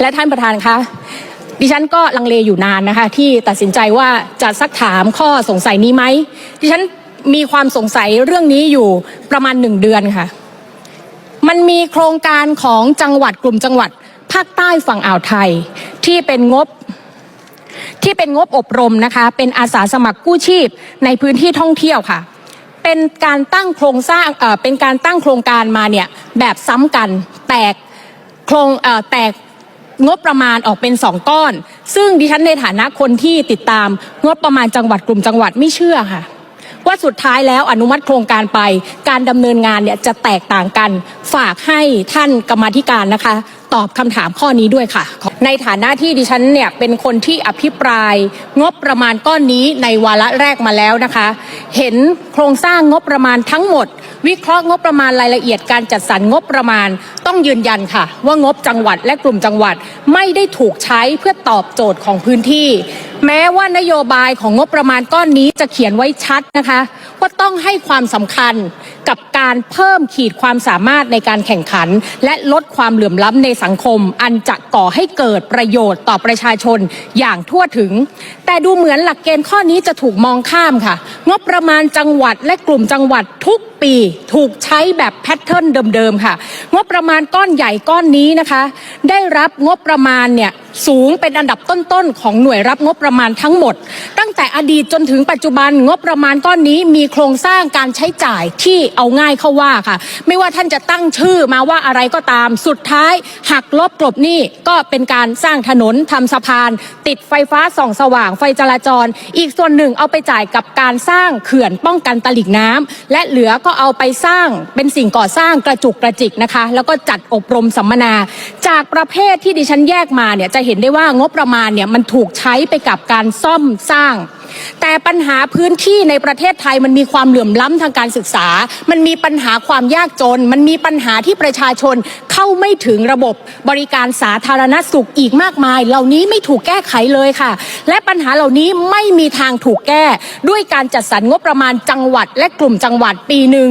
และท่านประธานคะดิฉันก็ลังเลอยู่นานนะคะ ที่ตัดสินใจว่าจะซักถามข้อสงสัยนี้ไหมดิฉันมีความสงสัยเรื่องนี้อยู่ประมาณหนึ่งเดือนค่ะ มันมีโครงการของจังหวัดกลุ่มจังหวัด ภาคใต้ฝั่งอ่าวไทย ที่เป็นงบที่เป็นงบอบรมนะคะ เป็นอาสาสมัครกู้ชีพในพื้นที่ท่องเที่ยวค่ะ เป็นการตั้งโครงสร้างเเป็นการตั้งโครงการมาเนี่ยแบบซ้ำกันแตกโครงแตก งบประมาณออกเป็นสองก้อน ซึ่งดิฉันในฐานะคนที่ติดตาม งบประมาณจังหวัดกลุ่มจังหวัดไม่เชื่อค่ะ ว่าสุดท้ายแล้วอนุมัติโครงการไป การดำเนินงานเนี่ยจะแตกต่างกันฝากให้ท่านกรรมธิการนะคะ ตอบคำถามข้อนี้ด้วยค่ะ ในฐานะที่ดิฉันเนี่ยเป็นคนที่อภิปราย งบประมาณก้อนนี้ในวาระแรกมาแล้วนะคะ เห็นโครงสร้างงบประมาณทั้งหมดวิเคราะห์งบประมาณรายละเอียดการจัดสรรงบประมาณต้องยืนยันค่ะ ว่างบจังหวัดและกลุ่มจังหวัดไม่ได้ถูกใช้เพื่อตอบโจทย์ของพื้นที่ แม้ว่านโยบายของงบประมาณก้อนนี้จะเขียนไว้ชัดนะคะว่าต้องให้ความสำคัญกับการเพิ่มขีดความสามารถในการแข่งขัน และลดความเหลื่อมล้ำในสังคม อันจะก่อให้เกิดประโยชน์ต่อประชาชนอย่างทั่วถึง แต่ดูเหมือนหลักเกณฑ์ข้อนี้จะถูกมองข้ามค่ะ งบประมาณจังหวัดและกลุ่มจังหวัดทุกปีถูกใช้แบบแพทเทิร์นเดิมๆค่ะ งบประมาณก้อนใหญ่ก้อนนี้นะคะ ได้รับงบประมาณเนี่ยสูงเป็นอันดับต้นๆของหน่วยรับงบประมาณทั้งหมด ตั้งแต่อดีตจนถึงปัจจุบันงบประมาณก้อนนี้มีโครงสร้างการใช้จ่ายที่เอาง่ายเข้าว่าค่ะ ไม่ว่าท่านจะตั้งชื่อมาว่าอะไรก็ตาม สุดท้ายหักลบกลบหนี้ก็เป็นการสร้างถนนทำสะพาน ติดไฟฟ้าส่องสว่างไฟจราจร อีกส่วนหนึ่งเอาไปจ่ายกับการสร้างเขื่อนป้องกันตลิ่งน้ำและเหลือก็เอาไปสร้างเป็นสิ่งก่อสร้างกระจุกกระจิกนะคะ แล้วก็จัดอบรมสัมมนา จากประเภทที่ดิฉันแยกมาเนี่ยจะเห็นได้ว่างบประมาณเนี่ยมันถูกใช้ไปกับการซ่อมสร้างแต่ปัญหาพื้นที่ในประเทศไทยมันมีความเหลื่อมล้ำทางการศึกษา มันมีปัญหาความยากจน มันมีปัญหาที่ประชาชนเข้าไม่ถึงระบบบริการสาธารณสุขอีกมากมาย เหล่านี้ไม่ถูกแก้ไขเลยค่ะ และปัญหาเหล่านี้ไม่มีทางถูกแก้ ด้วยการจัดสรรงบประมาณจังหวัดและกลุ่มจังหวัดปีหนึ่ง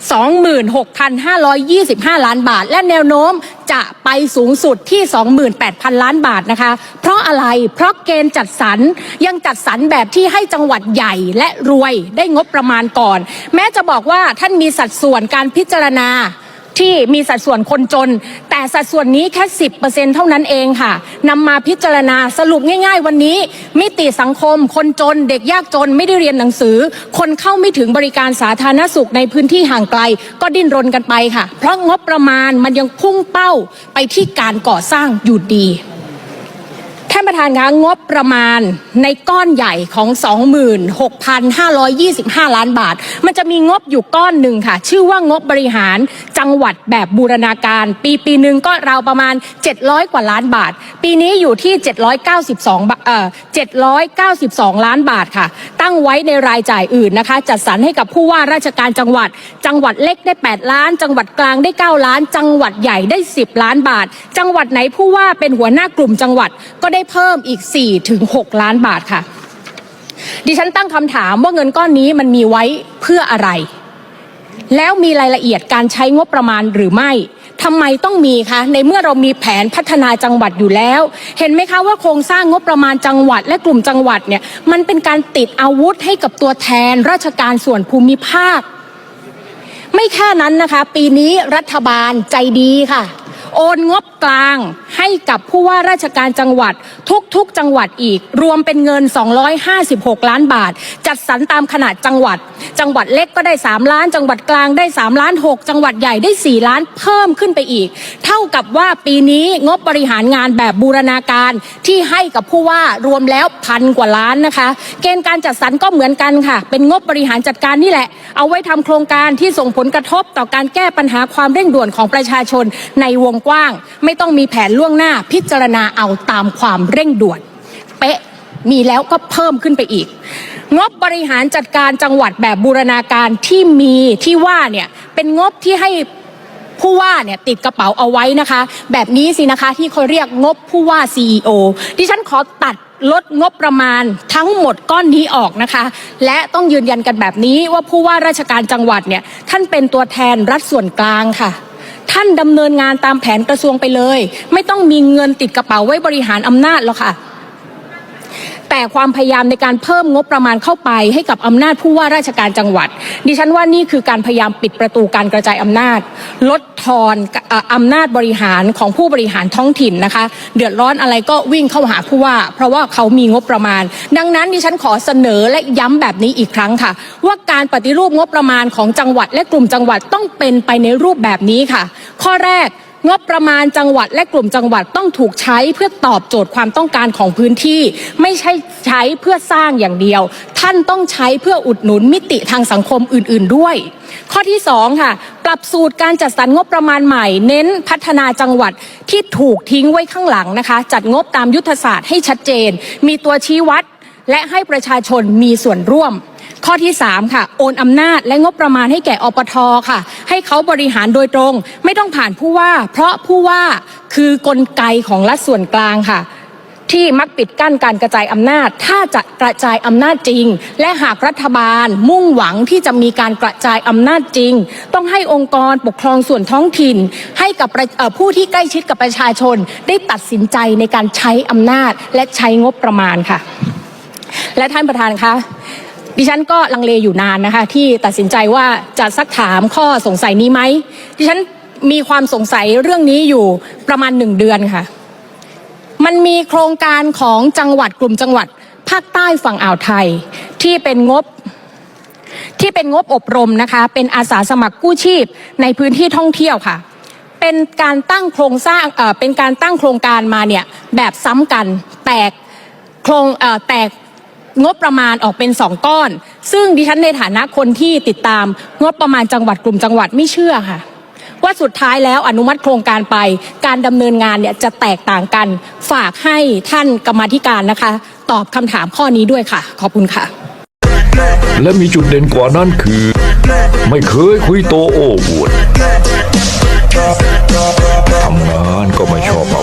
26,525 ล้านบาท และแนวโน้มจะไปสูงสุดที่ 28,000 ล้านบาทนะคะ เพราะอะไร เพราะเกณฑ์จัดสรรยังจัดสรรแบบที่ให้จังหวัดใหญ่และรวยได้งบประมาณก่อน แม้จะบอกว่าท่านมีสัดส่วนการพิจารณา ที่มีสัดส่วนคนจน แต่สัดส่วนนี้แค่ 10%เท่านั้นเองค่ะนำมาพิจารณาสรุปง่าย ๆ วันนี้ มิติสังคม คนจน เด็กยากจนไม่ได้เรียนหนังสือ คนเข้าไม่ถึงบริการสาธารณสุขในพื้นที่ห่างไกล ก็ดิ้นรนกันไปค่ะ เพราะงบประมาณมันยังพุ่งเป้าไปที่การก่อสร้างอยู่ดี ท่านประธานคะงบประมาณในก้อนใหญ่ของ 26,525 ล้านบาท มันจะมีงบอยู่ก้อนหนึ่งค่ะ ชื่อว่างบบริหารจังหวัดแบบบูรณาการ ปีปีหนึ่งก็ราวประมาณ 700 กว่าล้านบาท ปีนี้อยู่ที่ 792บาทเอ่อ792 ล้านบาทค่ะ ตั้งไว้ในรายจ่ายอื่นนะคะ จัดสรรให้กับผู้ว่าราชการจังหวัด จังหวัดเล็กได้ 8 ล้าน จังหวัดกลางได้ 9 ล้าน จังหวัดใหญ่ได้ 10 ล้านบาท จังหวัดไหนผู้ว่าเป็นหัวหน้ากลุ่มจังหวัดก็ได้เพิ่มอีก4ถึง6ล้านบาทค่ะ ดิฉันตั้งคำถามว่าเงินก้อนนี้มันมีไว้เพื่ออะไร แล้วมีรายละเอียดการใช้งบประมาณหรือไม่ทำไมต้องมีคะในเมื่อเรามีแผนพัฒนาจังหวัดอยู่แล้ว เห็นไหมคะว่าโครงสร้างงบประมาณจังหวัดและกลุ่มจังหวัดเนี่ยมันเป็นการติดอาวุธให้กับตัวแทน ราชการส่วนภูมิภาค ไม่แค่นั้นนะคะ ปีนี้รัฐบาลใจดีค่ะ โอนงบกลาง ให้กับผู้ว่าราชการจังหวัดทุกๆจังหวัดอีก รวมเป็นเงิน 256 ล้านบาท จัดสรรตามขนาดจังหวัด จังหวัดเล็กก็ได้ 3 ล้าน จังหวัดกลางได้ 3 ล้าน 6 จังหวัดใหญ่ได้ 4 ล้านเพิ่มขึ้นไปอีก เท่ากับว่าปีนี้งบบริหารงานแบบบูรณาการที่ให้กับผู้ว่ารวมแล้วพันกว่าล้านนะคะ เกณฑ์การจัดสรรก็เหมือนกันค่ะ เป็นงบบริหารจัดการนี่แหละ เอาไว้ทำโครงการที่ส่งผลกระทบต่อการแก้ปัญหาความเร่งด่วนของประชาชนในวงกว้าง ไม่ต้องมีแผนล่วงหน้าพิจารณาเอาตามความเร่งด่วน เป๊ะมีแล้วก็เพิ่มขึ้นไปอีก งบบริหารจัดการจังหวัดแบบบูรณาการที่มีที่ว่าเนี่ยเป็นงบที่ให้ผู้ว่าเนี่ยติดกระเป๋าเอาไว้นะคะ แบบนี้สินะคะที่เขาเรียกงบผู้ว่า CEO ดิฉันขอตัดลดงบประมาณทั้งหมดก้อนนี้ออกนะคะ และต้องยืนยันกันแบบนี้ว่าผู้ว่าราชการจังหวัดเนี่ยท่านเป็นตัวแทนรัฐส่วนกลางค่ะ ท่านดำเนินงานตามแผนกระทรวงไปเลย ไม่ต้องมีเงินติดกระเป๋าไว้บริหารอำนาจหรอกค่ะ แต่ความพยายามในการเพิ่มงบประมาณเข้าไปให้กับอำนาจผู้ว่าราชการจังหวัด ดิฉันว่านี่คือการพยายามปิดประตูการกระจายอำนาจ ลดทอนออำนาจบริหารของผู้บริหารท้องถิ่นนะคะ เดือดร้อนอะไรก็วิ่งเข้าหาผู้ว่า เพราะว่าเขามีงบประมาณ ดังนั้นดิฉันขอเสนอและย้ำแบบนี้อีกครั้งค่ะ ว่าการปฏิรูปงบประมาณของจังหวัด และกลุ่มจังหวัดต้องเป็นไปในรูปแบบนี้ค่ะ ข้อแรก งบประมาณจังหวัดและกลุ่มจังหวัดต้องถูกใช้เพื่อตอบโจทย์ความต้องการของพื้นที่ ไม่ใช่ใช้เพื่อสร้างอย่างเดียว ท่านต้องใช้เพื่ออุดหนุนมิติทางสังคมอื่น ๆ ด้วย ข้อที่สองค่ะ ปรับสูตรการจัดสรรงบประมาณใหม่ เน้นพัฒนาจังหวัดที่ถูกทิ้งไว้ข้างหลังนะคะ จัดงบตามยุทธศาสตร์ให้ชัดเจน มีตัวชี้วัดและให้ประชาชนมีส่วนร่วม ข้อที่ 3 ค่ะ โอนอำนาจและงบประมาณให้แก่อปทค่ะ ให้เขาบริหารโดยตรง ไม่ต้องผ่านผู้ว่า เพราะผู้ว่าคือกลไกของรัฐส่วนกลางค่ะ ที่มักปิดกั้นการกระจายอำนาจ ถ้าจะกระจายอำนาจจริง และหากรัฐบาลมุ่งหวังที่จะมีการกระจายอำนาจจริง ต้องให้องค์กรปกครองส่วนท้องถิ่น ให้กับผู้ที่ใกล้ชิดกับประชาชน ได้ตัดสินใจในการใช้อำนาจและใช้งบประมาณค่ะ และท่านประธานคะ ดิฉันก็ลังเลอยู่นานนะคะ ที่ตัดสินใจว่าจะซักถามข้อสงสัยนี้ไหมดิฉันมีความสงสัยเรื่องนี้อยู่ประมาณหนึ่งเดือนค่ะ มันมีโครงการของจังหวัดกลุ่มจังหวัดภาคใต้ฝั่งอ่าวไทย ที่เป็นงบที่เป็นงบอบรมนะคะ เป็นอาสาสมัครกู้ชีพในพื้นที่ท่องเที่ยวค่ะ เป็นการตั้งโครงสร้างเป็นการตั้งโครงการมาเนี่ยแบบซ้ำกันแตกโครงแตก งบประมาณออกเป็นสองก้อน ซึ่งดิฉันในฐานะคนที่ติดตามงบประมาณจังหวัดกลุ่มจังหวัดไม่เชื่อค่ะ ว่าสุดท้ายแล้วอนุมัติโครงการไป การดำเนินงานเนี่ยจะแตกต่างกันฝากให้ท่านกรรมธิการนะคะ ตอบคำถามข้อนี้ด้วยค่ะ ขอบคุณค่ะ และมีจุดเด่นกว่านั้นคือ ไม่เคยคุยโตโอ้อวดทำงานก็ไม่ชอบเอา